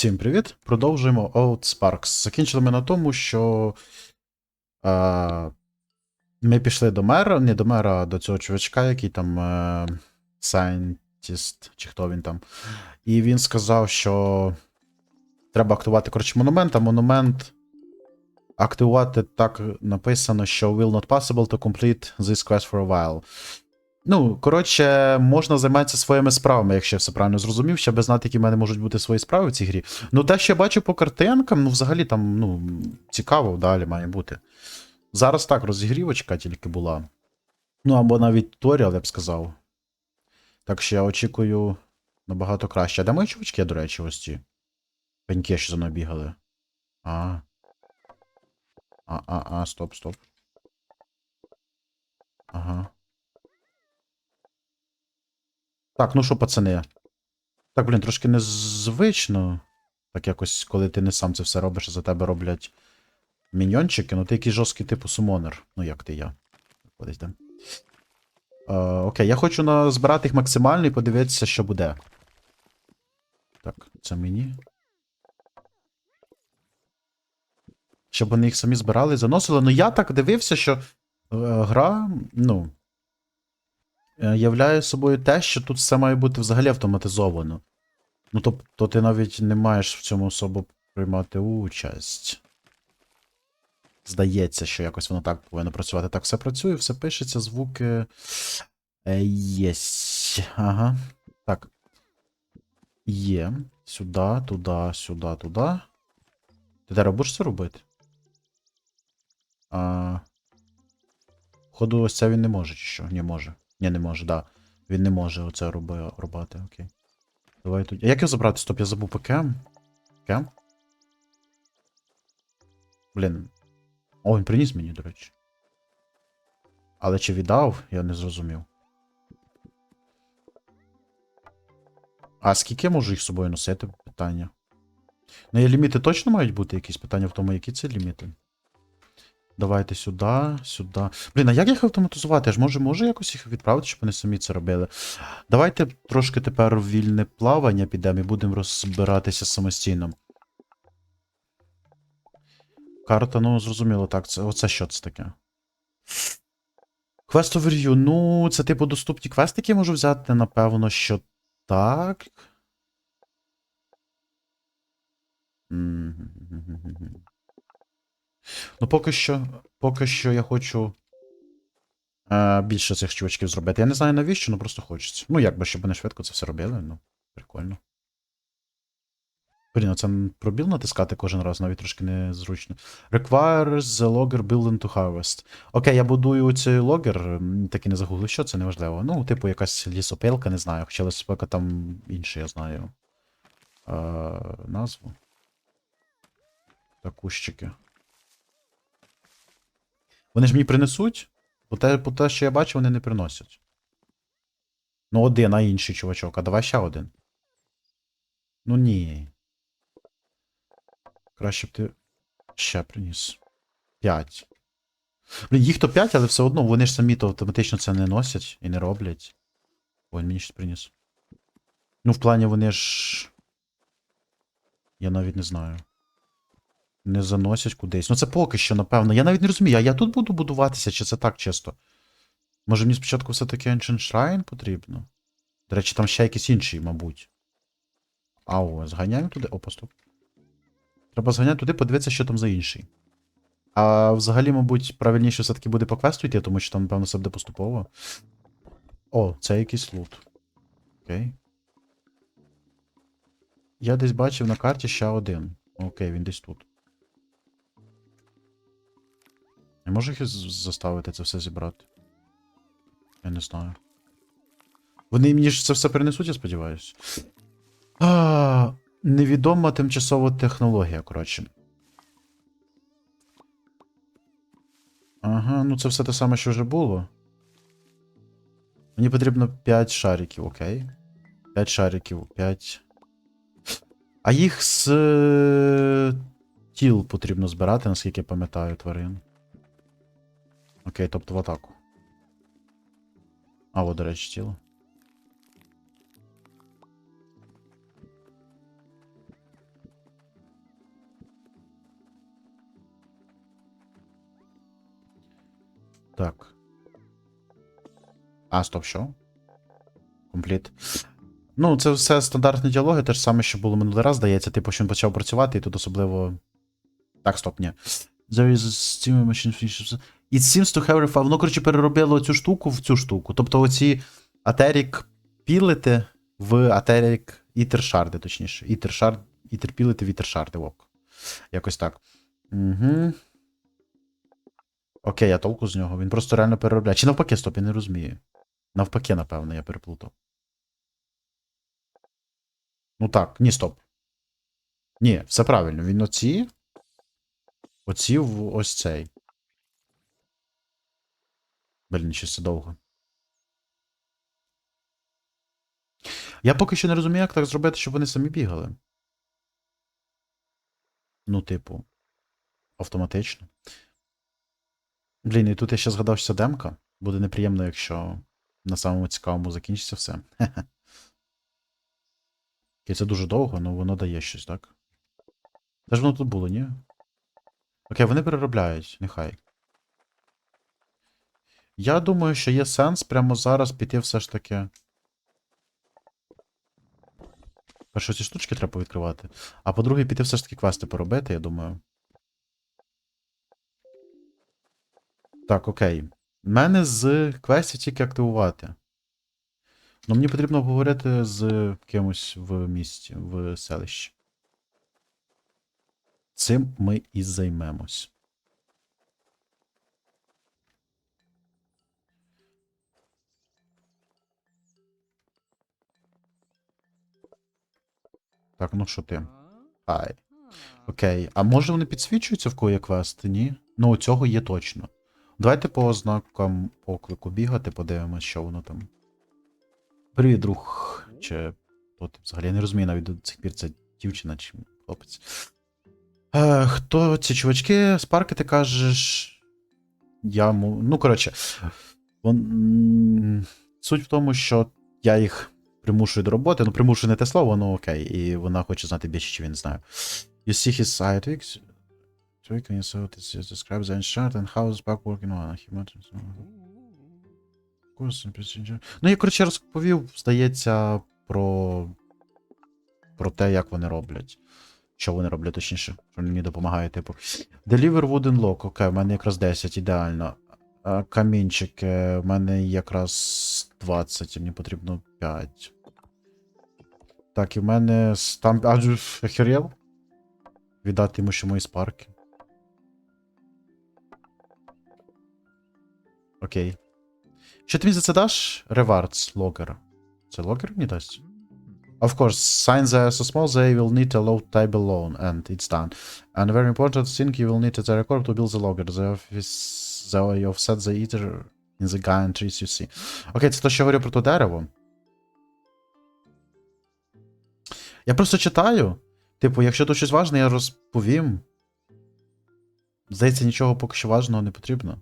Всім привіт! Продовжуємо Old Sparks. Закінчили ми на тому, що е, ми пішли до мера, не до мера, а до цього чувачка, який там е, Scientist, чи хто він там. І він сказав, що треба активувати коротше, монумент, а монумент активувати так написано, що will not possible to complete this quest for a while. Ну, коротше, можна займатися своїми справами, якщо я все правильно зрозумів, щоб знати, які в мене можуть бути свої справи в цій грі. Ну, те, що я бачу по картинкам, ну, взагалі там, ну, цікаво далі має бути. Зараз так, розігрівочка тільки була. Ну, або навіть туторіал, я б сказав. Так що я очікую набагато краще. А де мої чувачки, до речі, ось ці? Пеньки, що за мною бігали. А. А, а, а, стоп, стоп. Ага. Так, ну що, пацани. Так, блін, трошки незвично. Так якось, коли ти не сам це все робиш, а за тебе роблять міньйончики. Ну ти якийсь жорсткий типу сумонер. Ну як ти я. Виходить, да? Е, окей, я хочу назбирати їх максимально і подивитися, що буде. Так, це мені. Щоб вони їх самі збирали і заносили. Ну я так дивився, що е, гра, ну. Е, являє собою те, що тут все має бути взагалі автоматизовано. Ну, тобто ти навіть не маєш в цьому особо приймати участь. Здається, що якось воно так повинно працювати. Так, все працює, все пишеться, звуки. Е, Єсть. Ага. Так. Є. Сюди, туди, сюди, туди. Ти зараз будеш це робити? А... Ходу, ось це він не може, чи що? Ні, може. Ні, не може, да. Він не може оце роби, рубати, окей. Давай тут. А як його забрати? Стоп, я забув по кем? Кем? Блін. О, він приніс мені, до речі. Але чи віддав, я не зрозумів. А скільки я можу їх з собою носити? Питання. Ну, є ліміти точно мають бути якісь питання в тому, які це ліміти. Давайте сюди, сюди. Блін, а як їх автоматизувати? Я ж може, можу якось їх відправити, щоб вони самі це робили. Давайте трошки тепер вільне плавання підемо і будемо розбиратися самостійно. Карта, ну, зрозуміло, так. Це, оце що це таке? Quest overview. Ну, це типу доступні квести, які я можу взяти, напевно, що так. Ну, поки що, поки що я хочу е, більше цих чувачків зробити. Я не знаю навіщо, ну просто хочеться. Ну, якби, щоб вони швидко це все робили, ну, прикольно. Блін, оце пробіл натискати кожен раз, навіть трошки незручно. Requires the logger building to harvest. Окей, я будую цей логер, так і не загуглив, що це неважливо. Ну, типу, якась лісопилка, не знаю. Хоча лісопилка там інше, я знаю. Е, назву. Так, кущики. Вони ж мені принесуть? По те, по те, що я бачу, вони не приносять. Ну, один, а інший чувачок. А давай ще один. Ну ні. Краще б ти. Ще приніс. П'ять. Блін, їх то п'ять, але все одно вони ж самі то автоматично це не носять і не роблять. Ой, мені щось приніс. Ну, в плані вони ж. Я навіть не знаю. Не заносять кудись. Ну це поки що, напевно. Я навіть не розумію, а я тут буду будуватися, чи це так чисто? Може мені спочатку все-таки Ancient Shrine потрібно? До речі, там ще якийсь інший, мабуть. Ау, зганяємо туди. Опа, стоп. Треба зганяти туди, подивитися, що там за інший. А взагалі, мабуть, правильніше все-таки буде по квесту йти, тому що там, напевно, все буде поступово. О, це якийсь лут. Окей. Я десь бачив на карті ще один. Окей, він десь тут. Я можу їх заставити це все зібрати? Я не знаю. Вони мені ж це все принесуть, я сподіваюся. А, невідома тимчасова технологія, коротше. Ага, ну це все те саме, що вже було. Мені потрібно 5 шариків, окей. 5 шариків, 5. А їх з е, тіл потрібно збирати, наскільки я пам'ятаю, тварин. Окей, тобто в атаку. А, от, до речі, тіло. Так. А, стоп, що? Компліт. Ну, це все стандартні діалоги, те ж саме, що було минулий раз, здається, типу, що він почав працювати, і тут особливо. Так, стоп, ні. There is a steam It seems to have refined. Воно, коротше, переробило цю штуку в цю штуку. Тобто оці атерік пілити в атерік ітершарди, точніше. Ітершард, ітерпілити в ітершарди, ок. Якось так. Угу. Окей, я толку з нього. Він просто реально переробляє. Чи навпаки, стоп, я не розумію. Навпаки, напевно, я переплутав. Ну так, ні, стоп. Ні, все правильно. Він оці. Оці в ось цей. Блін, щось це довго. Я поки що не розумію, як так зробити, щоб вони самі бігали. Ну, типу, автоматично. Блін, і тут я ще згадав, що це демка. Буде неприємно, якщо на самому цікавому закінчиться все. Окей, це дуже довго, але воно дає щось, так? Де ж воно тут було, ні? Окей, вони переробляють, нехай. Я думаю, що є сенс прямо зараз піти все ж таки. Перше, ці штучки треба відкривати. А по-друге, піти все ж таки квести поробити, я думаю. Так, окей. Мене з квестів тільки активувати. Ну, мені потрібно поговорити з кимось в місті, в селищі. Цим ми і займемось. Так, ну що ти? Хай. Окей. А може вони підсвічуються в кого є квести? Ні? Ну, у цього є точно. Давайте по ознакам поклику бігати, подивимось, що воно там. Привіт, друг. Чи хто взагалі я не розумію навіть до цих пір це дівчина чи хлопець. Е, хто ці чувачки? Спарки, ти кажеш. Я му... Ну, коротше. Вон... Суть в тому, що я їх примушую до роботи. Ну, примушую не те слово, ну окей. І вона хоче знати більше, чи він знає. You see his side tweaks. Tweak and you this is describes the chart and how is back working on procedure. Ну, я, коротше, розповів, здається, про. про те, як вони роблять. Що вони роблять, точніше, що мені допомагає, типу. Deliver wooden lock, окей, в мене якраз 10, ідеально. Камінчики, в мене якраз 20, мені потрібно 5. Так, і в мене там. А охерел? Віддати йому ще мої спарки. Окей. Що ти мені за це даш? Rewards, логер. Це логер мені дасть? Of course, sign the so small they will need a load table loan, and it's done. And very important thing, you will need the record to build the logger. The office, the offset the ether in the guy and trees you see. Окей, okay, це то, що я говорю про то дерево. Я просто читаю. Типу, якщо тут щось важне, я розповім. Здається, нічого поки що важного не потрібно.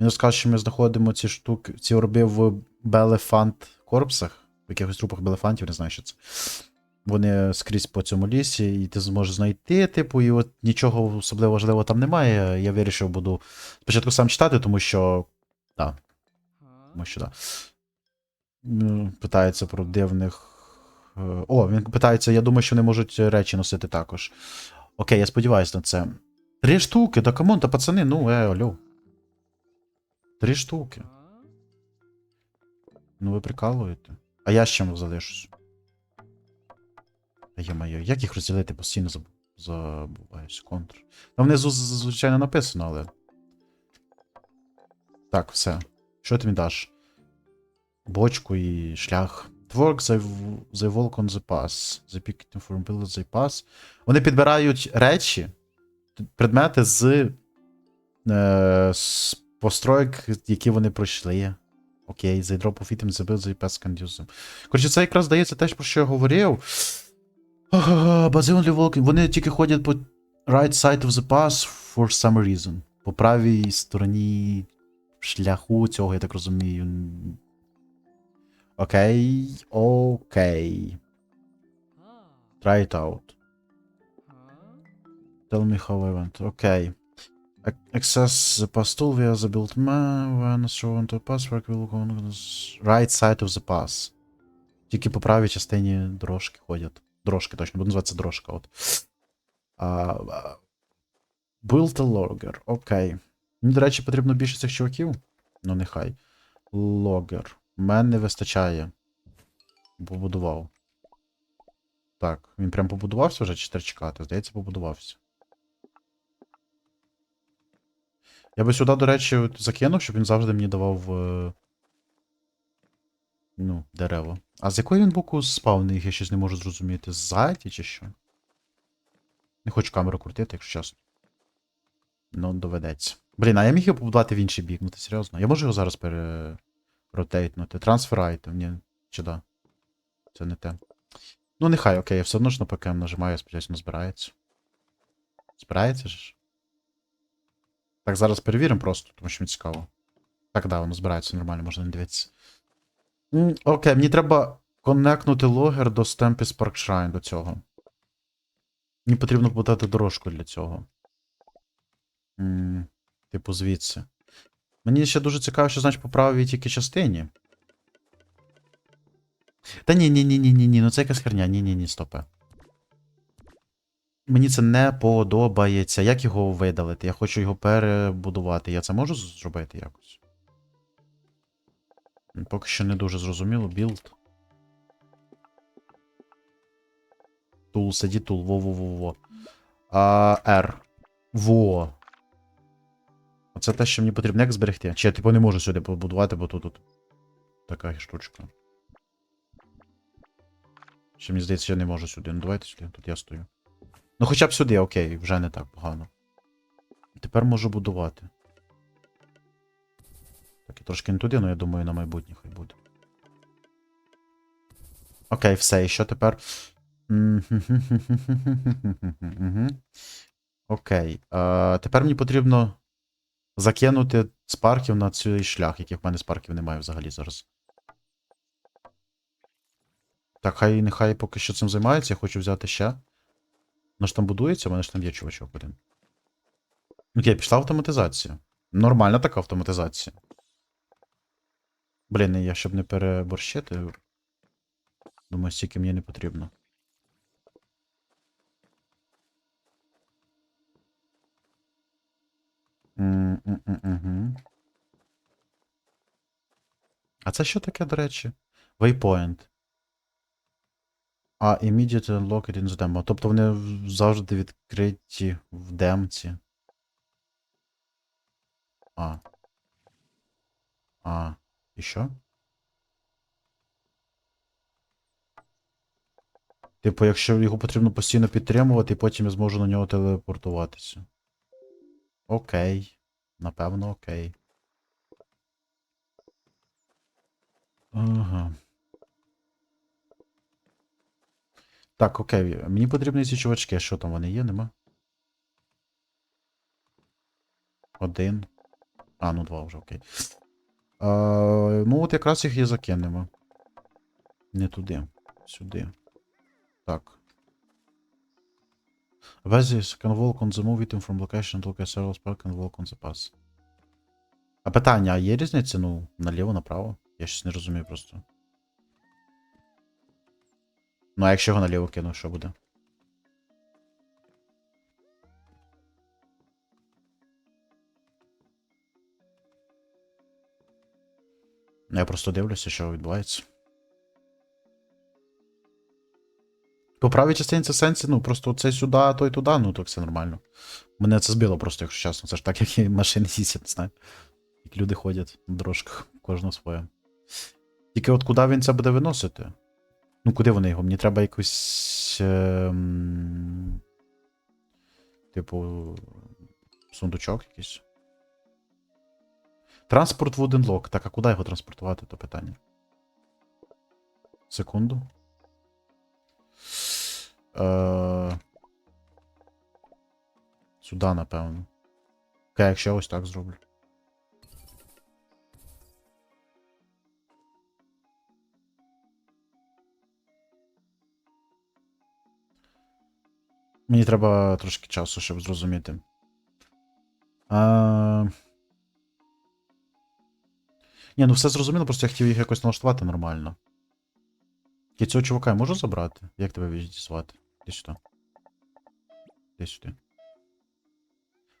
Він розкаже, що ми знаходимо ці штуки, ці орби в Белефант корпсах, в якихось трупах белефантів, не знаю, що це. Вони скрізь по цьому лісі, і ти зможеш знайти, типу, і от нічого особливо важливого там немає. Я вирішив, буду спочатку сам читати, тому що. Так, тому що. Да. Питається про дивних. Е, О, він питається, я думаю, що вони можуть речі носити також. Окей, я сподіваюся на це. Три штуки, та камон, та пацани, ну, е, алло. Три штуки. Ну ви прикалуєте. А я з чим залишусь? Та Йо-моє, як їх розділити постійно заб... забуваюсь. Контр. Там внизу, звичайно, написано, але. Так, все. Що ти мені даш? Бочку і шлях. Twerk the, w- the walk on the pass. The picking for build the pass. Вони підбирають речі, предмети з, е, з построєк, які вони пройшли. Окей, they drop of items, the build the pass can use them. Коротше, це якраз здається теж про що я говорив. They only walk... Вони тільки ходять по right side of the pass for some reason. По правій стороні шляху цього, я так розумію. Окей, окей. Try it out. Tell me how I went. Окей. Access the pass tool via the build map when shown to password will go on the right side of the pass. Тільки по правій частині дорожки ходять. Дорожки точно, буде називатися дорожка. От. А, а, build a logger. Окей. До речі, потрібно більше цих чуваків. Ну, нехай. Логер. Мен не вистачає. Побудував. Так, він прям побудувався вже чи чекати? Здається, побудувався. Я би сюди, до речі, закинув, щоб він завжди мені давав. е, Ну, дерево. А з якої він боку спавний, я щось не можу зрозуміти. Ззаді чи що? Не хочу камеру крутити, якщо чесно. Ну, доведеться. Блін, а я міг його побудувати в інший бік, ну ти серйозно? Я можу його зараз переротейтнути. Трансфер айтем, ні. Чи да? Це не те. Ну, нехай, окей, я все одно ж на ПКМ нажимаю, я сподіваюся, воно збирається. Збирається ж? Так, зараз перевіримо просто, тому що мені цікаво. Так, да, воно збирається нормально, можна не дивитися. М, Окей, мені треба коннекнути логер до Stampy Spark Shrine до цього. Мені потрібно побудувати дорожку для цього. М, Типу, звідси. Мені ще дуже цікаво, що значить по правій тільки частині. Та ні, ні, ні, ні, ні, ні, ну це якась херня. Ні, ні, ні, стопе. Мені це не подобається. Як його видалити? Я хочу його перебудувати. Я це можу зробити якось? Поки що не дуже зрозуміло. Білд. Тул, сиді тул, во-во-во-во. А, R. Во. Оце те, що мені потрібно як зберегти. Чи я типу не можу сюди побудувати, бо тут, тут така штучка. Ще мені здається, я не можу сюди. Ну давайте сюди, тут я стою. Ну хоча б сюди, окей, вже не так погано. Тепер можу будувати. Так, і трошки не туди, але я думаю, на майбутнє хай буде. Окей, все, і що тепер? Окей. Тепер мені потрібно закинути спарків на цей шлях, яких в мене спарків немає взагалі зараз. Так, хай нехай поки що цим займається, я хочу взяти ще. Воно ж там будується, у мене ж там є чувачок один. Окей, пішла автоматизація. Нормальна така автоматизація. Блін, я щоб не переборщити. Думаю, стільки мені не потрібно. А це що таке, до речі? Waypoint. А, immediate unlocked in the demo. Тобто вони завжди відкриті в демці. А. А. І що? Типу, якщо його потрібно постійно підтримувати, потім я зможу на нього телепортуватися. Окей. Напевно, окей. Ага. Так, окей. Мені потрібні ці чувачки. Що там вони є, нема? Один. А, ну два вже, окей. А, ну, от якраз їх і закинемо. Не туди. Сюди. Так. Везіс can walk on the move item from location to location several spark can walk on the pass. А питання, а є різниця? Ну, наліво, направо? Я щось не розумію просто. Ну, а якщо його наліво кину, що буде? Ну, я просто дивлюся, що відбувається. По правій частині це сенсі, ну, просто це сюди, а той туди, ну так все нормально. Мене це збило просто, якщо чесно. Це ж так, як і машини їздять, не. Як люди ходять на дорожках, кожного своє. Тільки от куди він це буде виносити? Ну, куди вони його? Мені треба якось. Ем... Типу. Сундучок якийсь. Транспорт Lock. Так, а куди його транспортувати, то питання. Секунду. Е... Сюди, напевно. Окей, якщо ось так зроблю. Мені треба трошки часу, щоб зрозуміти. А... Ні, ну все зрозуміло, просто я хотів їх якось налаштувати нормально. Я цього чувака можу забрати? Як тебе відізвати? Іди сюди. Іди сюди.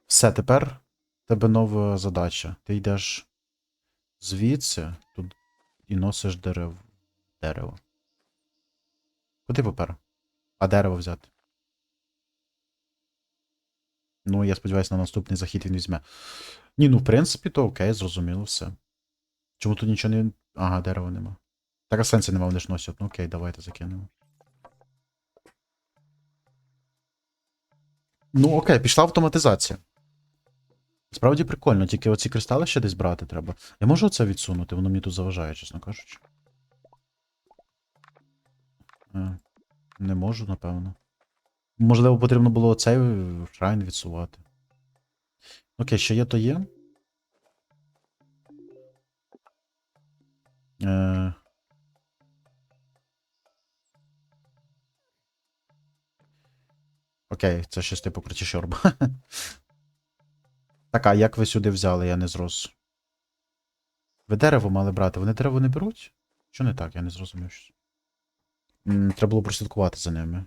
Все, тепер тебе нова задача. Ти йдеш звідси тут і носиш дерев... дерево. Куди попер? А дерево взяти. Ну, я сподіваюся, на наступний захід він візьме. Ні, ну в принципі, то окей, зрозуміло все. Чому тут нічого не. Ага, дерева нема. Так а сенсі нема, вони ж носять. Ну окей, давайте закинемо. Ну окей, пішла автоматизація. Справді прикольно, тільки оці кристали ще десь брати треба. Я можу це відсунути, воно мені тут заважає, чесно кажучи. Е, не можу, напевно. Можливо, потрібно було оцей шрайн відсувати. Окей, що є, то є. Е... Окей, це щось типу кричішорба. Так, а як ви сюди взяли, я не зрос. Ви дерево мали брати, вони дерево не беруть? Що не так, я не зрозумів щось. Треба було прослідкувати за ними.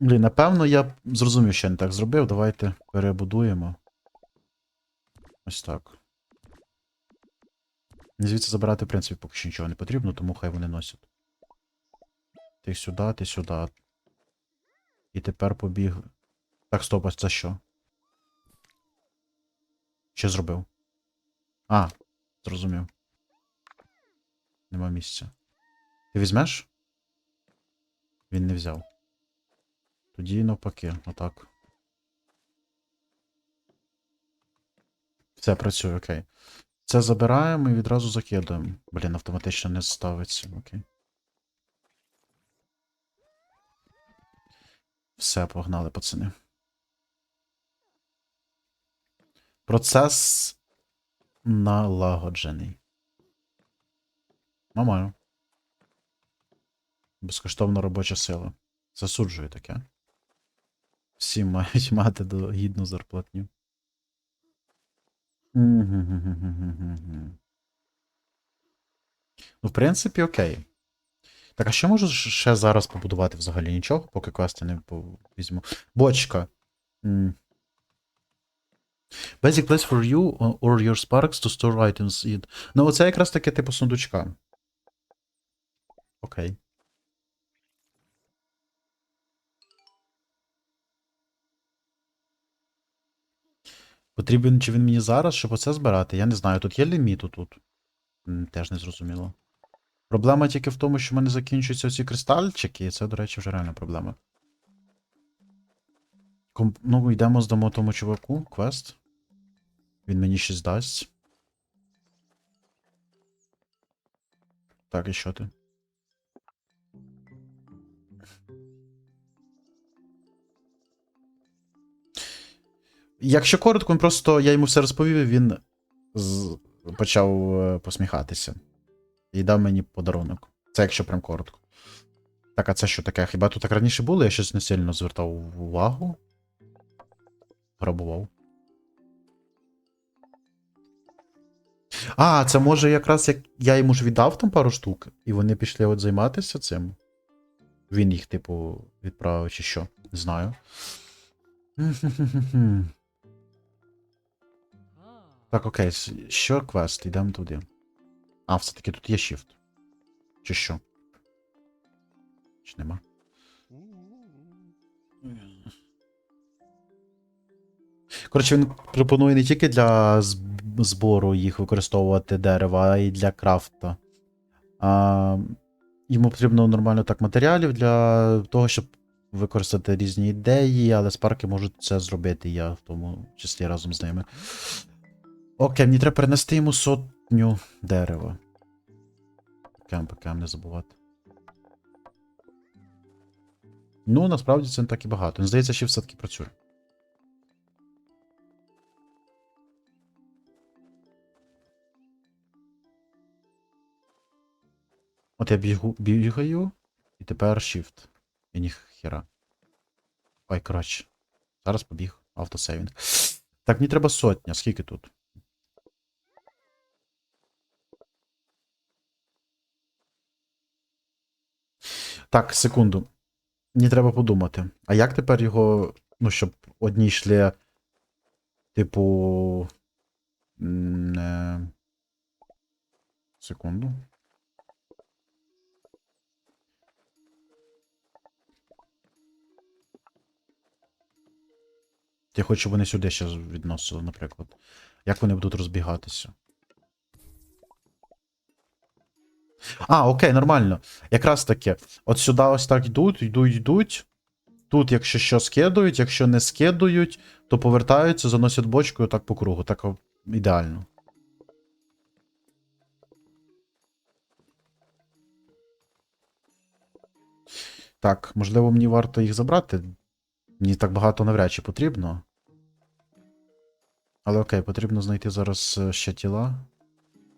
Блін, напевно, я зрозумів, що я не так зробив. Давайте перебудуємо. Ось так. Звідси забирати, в принципі, поки що нічого не потрібно, тому хай вони носять. Ти сюди, ти сюди. І тепер побігли. Так, стоп, а це що? Що зробив? А, зрозумів. Нема місця. Ти візьмеш? Він не взяв. Тоді навпаки, отак. Все, працює, окей. Це забираємо і відразу закидуємо. Блін, автоматично не ставиться, окей. Все, погнали, пацани. Процес налагоджений. Нормально. Безкоштовна робоча сила. Засуджую таке. Всі мають мати гідну зарплатню. Ну, в принципі, окей. Так, а що можу ще зараз побудувати взагалі? Нічого, поки квести не візьму. Бочка. Basic place for you or- your sparks to store items in. Ну, оце якраз таке типу сундучка. Окей. Потрібен чи він мені зараз, щоб оце збирати? Я не знаю, тут є ліміту тут. Теж не зрозуміло. Проблема тільки в тому, що в мене закінчуються ці кристальчики, і це, до речі, вже реальна проблема. Комп... Ну, йдемо здамо тому чуваку квест. Він мені щось дасть. Так, і що ти? Якщо коротко, просто я йому все розповів, і він з... почав е, посміхатися. І дав мені подарунок. Це якщо прям коротко. Так, а це що таке? Хіба тут так раніше було? Я щось не сильно звертав увагу. Грабував. А, це може якраз як я йому ж віддав там пару штук, і вони пішли от займатися цим. Він їх, типу, відправив чи що. Не знаю. Так, окей, що квест? Йдемо туди. А, все-таки тут є shift. Чи що? Чи нема? Коротше, він пропонує не тільки для збору їх використовувати дерева, а й для крафта. А, йому потрібно нормально так матеріалів для того, щоб використати різні ідеї, але спарки можуть це зробити, я в тому числі разом з ними. Окей, мені треба перенести йому сотню дерева. КМ, ПКМ не забувати. Ну, насправді це не так і багато. Він здається, ще все-таки працює. От я бігу, бігаю, і тепер shift. І ніхера. Ой, коротше. Зараз побіг. Автосейвінг. Так, мені треба сотня. Скільки тут? Так, секунду. Мені треба подумати. А як тепер його. Ну, щоб одні йшли. Типу. м, е, Секунду. Я хочу, щоб вони сюди ще відносили, наприклад. Як вони будуть розбігатися? А, окей, нормально. Якраз таки. От сюди ось так йдуть, йдуть, йдуть. Тут, якщо що, скидують, якщо не скидують, то повертаються, заносять бочкою так по кругу. Так ідеально. Так, можливо, мені варто їх забрати. Мені так багато навряд чи потрібно. Але окей, потрібно знайти зараз е, ще тіла.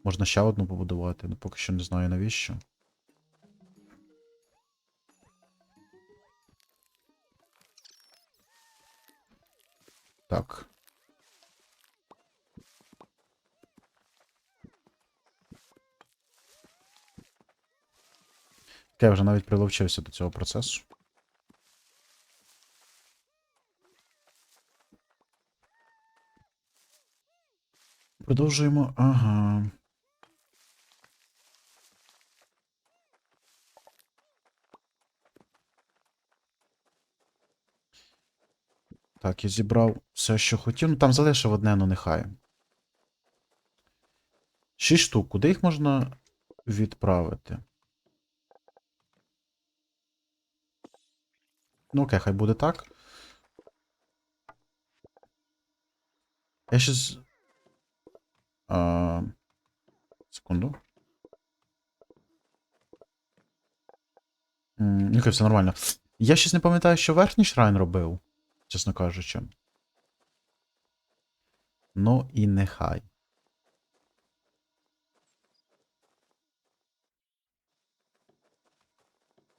Можна ще одну побудувати, але поки що не знаю навіщо. Так. Окей, вже навіть приловчився до цього процесу. Продовжуємо. Ага. Так, я зібрав все, що хотів. Ну там залишив одне, ну нехай. Шість штук. Куди їх можна відправити? Ну окей, хай буде так. Я щас. А... Секунду. Ну, окей, все нормально. Я щось не пам'ятаю, що верхній шрайн робив, чесно кажучи. Ну і нехай.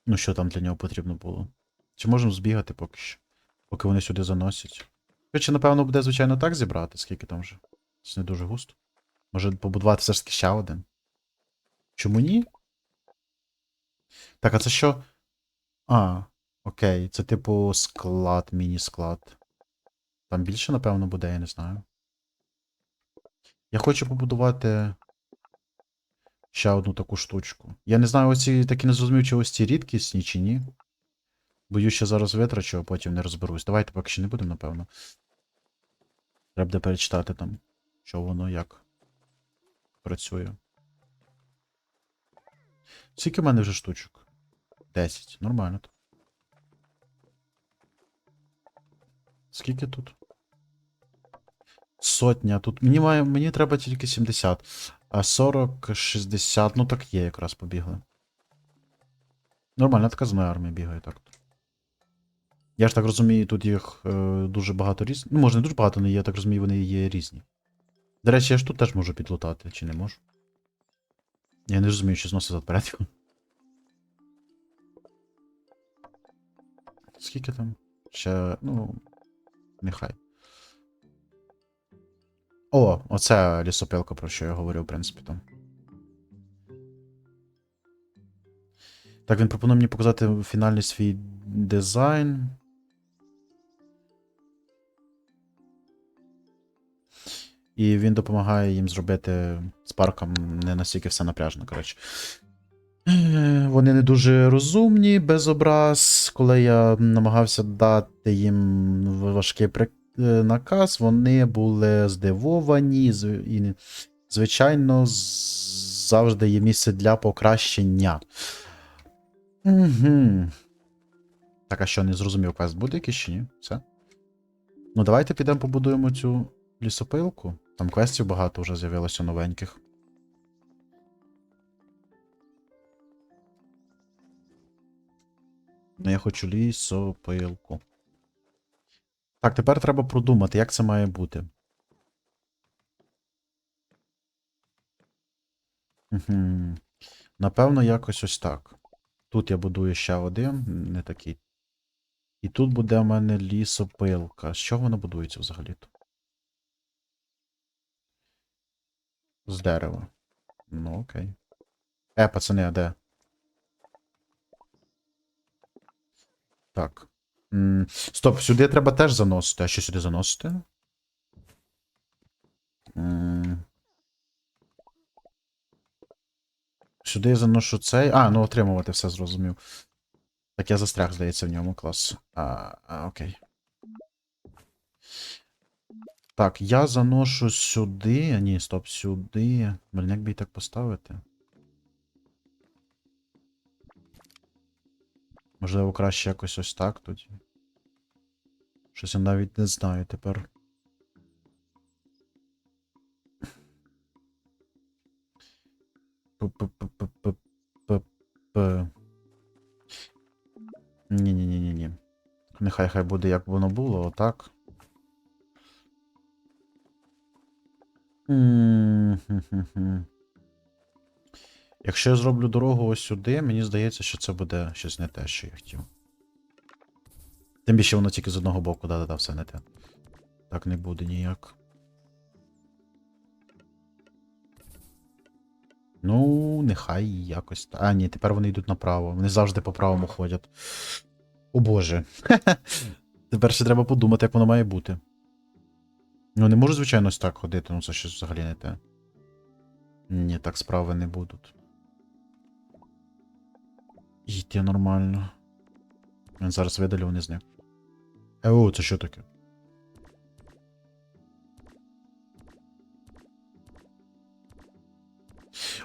Ну, що там для нього потрібно було? Чи можемо збігати поки що? Поки вони сюди заносять. Хоча, напевно, буде, звичайно, так зібрати, скільки там вже. Це не дуже густо. Може побудувати все ж таки ще один. Чому ні? Так, а це що? А, окей, це типу склад, міні-склад. Там більше, напевно, буде, я не знаю. Я хочу побудувати ще одну таку штучку. Я не знаю, оці такі не зрозумів, чи ось ці рідкісні, чи ні. Боюсь, що зараз витрачу, а потім не розберусь. Давайте поки що не будемо, напевно. Треба буде перечитати там, що воно як працює. Скільки в мене вже штучок? 10. Нормально. Скільки тут? Сотня. Тут мені має, мені треба тільки 70. А 40, 60. Ну так є, якраз побігли. Нормально, така з моєї армії бігає так. Я ж так розумію, тут їх е, дуже багато різних. Ну, може, не дуже багато, але я так розумію, вони є різні. До речі, я ж тут теж можу підлутати, чи не можу? Я не розумію, що зносить за. Скільки там? Ще, ну. Нехай. О, оце лісопилка, про що я говорив, в принципі, там. Так, він пропонує мені показати фінальний свій дизайн. І він допомагає їм зробити з парком не настільки все напряжно, коротше. Е, Вони не дуже розумні, без образ. Коли я намагався дати їм важкий е, наказ, вони були здивовані. І, звичайно, завжди є місце для покращення. Угу. Так, а що, не зрозумів квест буде якийсь чи ні? Все? Ну, давайте підемо побудуємо цю лісопилку. Там квестів багато вже з'явилося новеньких. Ну, я хочу лісопилку. Так, тепер треба продумати, як це має бути. Угу. Напевно, якось ось так. Тут я будую ще один, не такий. І тут буде у мене лісопилка. З чого вона будується взагалі-то? З дерева. Ну, окей. Е, пацани, а де? Так. Стоп, сюди треба теж заносити. А що сюди заносити? Сюди я заношу цей. А, ну отримувати все зрозумів. Так я застряг, здається, в ньому клас. А, а, окей. Так, я заношу сюди. Ні, стоп, сюди. Блін, як би і так поставити? Можливо, краще якось ось так тоді. Щось я навіть не знаю тепер. Ні-ні-ні-ні-ні. Нехай хай буде, як воно було, отак. М-хм-хм-хм. Якщо я зроблю дорогу ось сюди, мені здається, що це буде щось не те, що я хотів. Тим більше воно тільки з одного боку, да-да-да, все не те. Так не буде ніяк. Ну, нехай якось. А, ні, тепер вони йдуть направо. Вони завжди по правому ходять. О боже. Тепер ще треба подумати, як воно має бути. Ну, не можу, звичайно, ось так ходити, ну це щось взагалі не те. Ні, так справи не будуть. Йти нормально. Він зараз видалю, вони зник. Е, о, це що таке?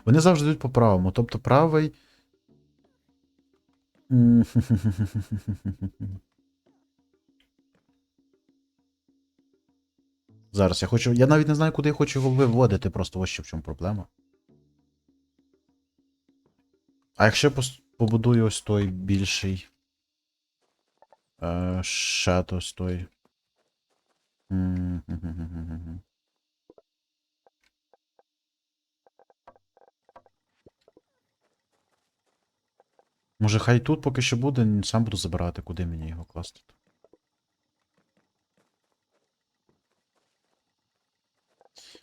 Вони завжди йдуть по правому. Тобто правий. Зараз я хочу. Я навіть не знаю, куди я хочу його виводити, просто ось що в чому проблема. А якщо побудую ось той більший. Е, ще ось той. Може, хай тут поки що буде, сам буду забирати, куди мені його класти.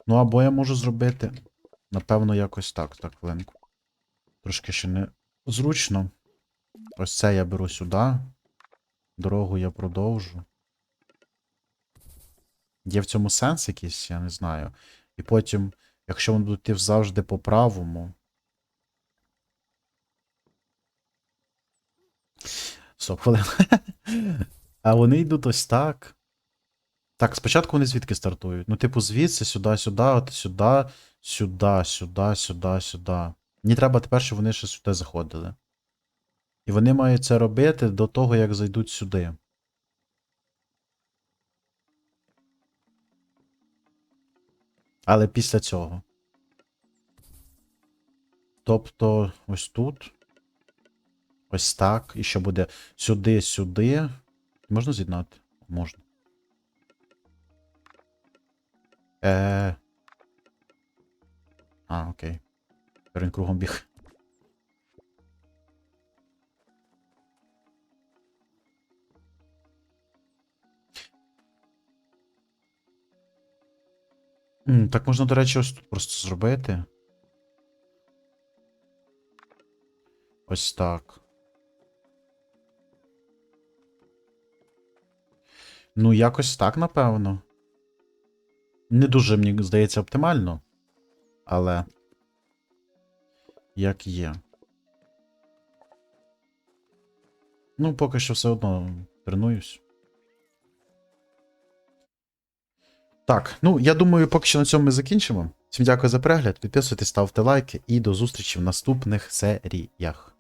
Ну, або я можу зробити. Напевно, якось так, так, хвилинку. Трошки ще не зручно. Ось це я беру сюди. Дорогу я продовжу. Є в цьому сенс якийсь, я не знаю. І потім, якщо вони будуть йти завжди по правому. Стоп, хвилин. А вони йдуть ось так. Так, спочатку вони звідки стартують? Ну, типу, звідси, сюди, сюди, от сюди, сюди, сюди, сюди, сюди. Мені треба тепер, щоб вони ще сюди заходили. І вони мають це робити до того, як зайдуть сюди. Але після цього. Тобто, ось тут. Ось так. І що буде сюди, сюди. Можна з'єднати? Можна. Е. А, окей. Він кругом біг. Так можна, до речі, ось тут просто зробити. Ось так. Ну, якось так, напевно. Не дуже, мені здається, оптимально. Але. Як є. Ну, поки що все одно тренуюсь. Так, ну я думаю, поки що на цьому ми закінчимо. Всім дякую за перегляд. Підписуйтесь, ставте лайки і до зустрічі в наступних серіях.